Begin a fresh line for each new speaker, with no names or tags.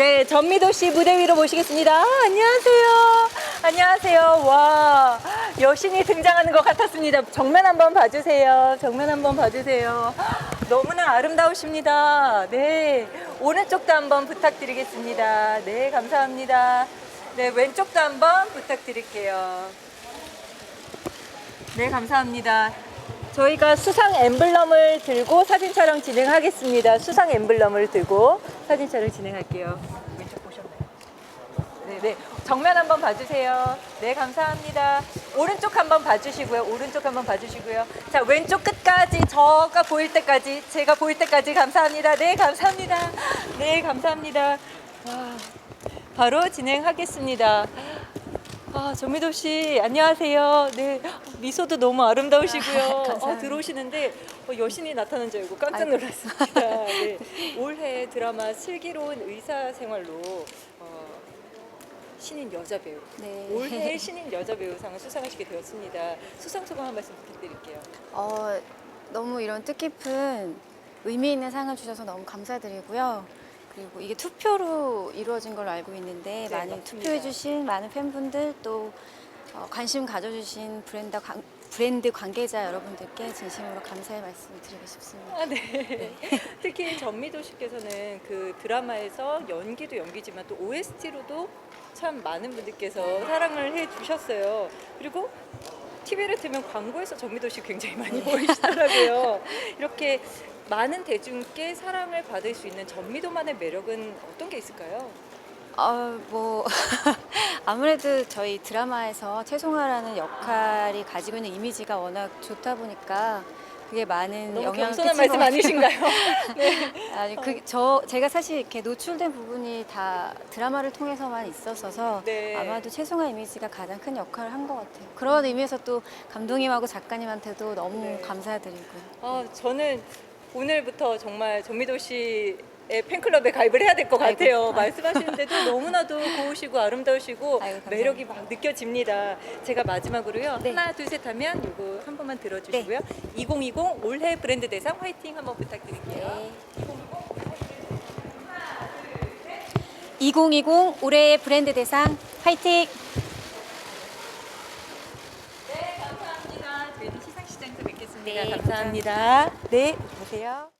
네, 전미도 씨 무대 위로 모시겠습니다. 아, 안녕하세요. 안녕하세요. 와, 여신이 등장하는 것 같았습니다. 정면 한번 봐주세요. 정면 한번 봐주세요. 너무나 아름다우십니다. 네, 오른쪽도 한번 부탁드리겠습니다. 네, 감사합니다. 네, 왼쪽도 한번 부탁드릴게요. 네, 감사합니다. 저희가 수상 엠블럼을 들고 사진 촬영 진행하겠습니다. 수상 엠블럼을 들고 사진 촬영 진행할게요. 왼쪽 보셨나요? 네, 네. 정면 한번 봐주세요. 네, 감사합니다. 오른쪽 한번 봐주시고요. 오른쪽 한번 봐주시고요. 자, 왼쪽 끝까지 저가 보일 때까지, 제가 보일 때까지 감사합니다. 네, 감사합니다. 네, 감사합니다. 와, 바로 진행하겠습니다. 아, 정미도 씨, 안녕하세요. 네, 미소도 너무 아름다우시고요.
아.
어, 들어오시는데 어, 여신이 나타난 줄 알고 깜짝. 놀랐습니다. 네, 올해 드라마 슬기로운 의사 생활로 어, 신인 여자 배우,
네.
올해 신인 여자 배우상을 수상하시게 되었습니다. 수상 소감 한 말씀 부탁드릴게요.
어, 너무 이런 뜻깊은 의미 있는 상을 주셔서 너무 감사드리고요. 그리고 이게 투표로 이루어진 걸로 알고 있는데
네,
많이
맞습니다.
투표해주신 많은 팬분들 또 어, 관심 가져주신 브랜드, 관, 브랜드 관계자 여러분들께 진심으로 감사의 말씀을 드리고 싶습니다.
아, 네. 특히 전미도 씨께서는 그 드라마에서 연기도 연기지만 또 OST로도 참 많은 분들께서 사랑을 해 주셨어요. 그리고 TV를 틀면 광고에서 전미도 씨 굉장히 많이 보이시더라고요. 이렇게 많은 대중께 사랑을 받을 수 있는 전미도만의 매력은 어떤 게 있을까요?
어, 뭐 아무래도 저희 드라마에서 최송아라는 역할이 가지고 있는 이미지가 워낙 좋다 보니까 그게 많은
너무
영향을
겸손한
끼친 것
말씀
같아요.
아니신가요? 네.
아니 그 저 제가 사실 이렇게 노출된 부분이 다 드라마를 통해서만 있었어서
네.
아마도 최송아 이미지가 가장 큰 역할을 한 것 같아요. 그런 의미에서 또 감독님하고 작가님한테도 너무
네.
감사드리고요.
아, 저는 오늘부터 정말 전미도 씨의 팬클럽에 가입을 해야 될것
아이고.
같아요. 말씀하시는데도 너무나도 고우시고 아름다우시고
아이고.
매력이 막 느껴집니다. 제가 마지막으로요.
네.
하나, 둘, 셋 하면 이거 한 번만 들어주시고요. 2020 올해 브랜드 대상 화이팅 한번 부탁드릴게요.
네. 2020 올해의 브랜드 대상 화이팅!
네, 감사합니다. 저희는 시상식장에서 뵙겠습니다.
네,
감사합니다. 네, 보세요.